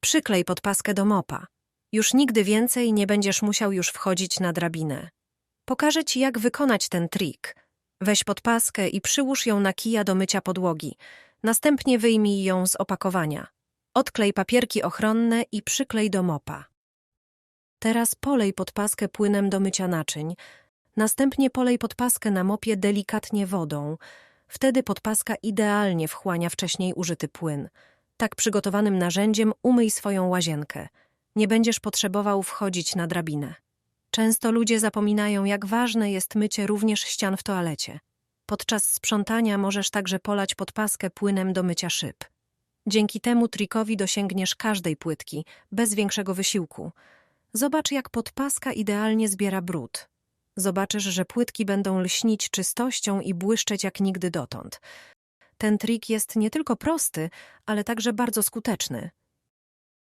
Przyklej podpaskę do mopa. Już nigdy więcej nie będziesz musiał już wchodzić na drabinę. Pokażę ci, jak wykonać ten trik. Weź podpaskę i przyłóż ją na kija do mycia podłogi. Następnie wyjmij ją z opakowania. Odklej papierki ochronne i przyklej do mopa. Teraz polej podpaskę płynem do mycia naczyń. Następnie polej podpaskę na mopie delikatnie wodą. Wtedy podpaska idealnie wchłania wcześniej użyty płyn. Tak przygotowanym narzędziem umyj swoją łazienkę. Nie będziesz potrzebował wchodzić na drabinę. Często ludzie zapominają, jak ważne jest mycie również ścian w toalecie. Podczas sprzątania możesz także polać podpaskę płynem do mycia szyb. Dzięki temu trikowi dosięgniesz każdej płytki, bez większego wysiłku. Zobacz, jak podpaska idealnie zbiera brud. Zobaczysz, że płytki będą lśnić czystością i błyszczeć jak nigdy dotąd. Ten trik jest nie tylko prosty, ale także bardzo skuteczny.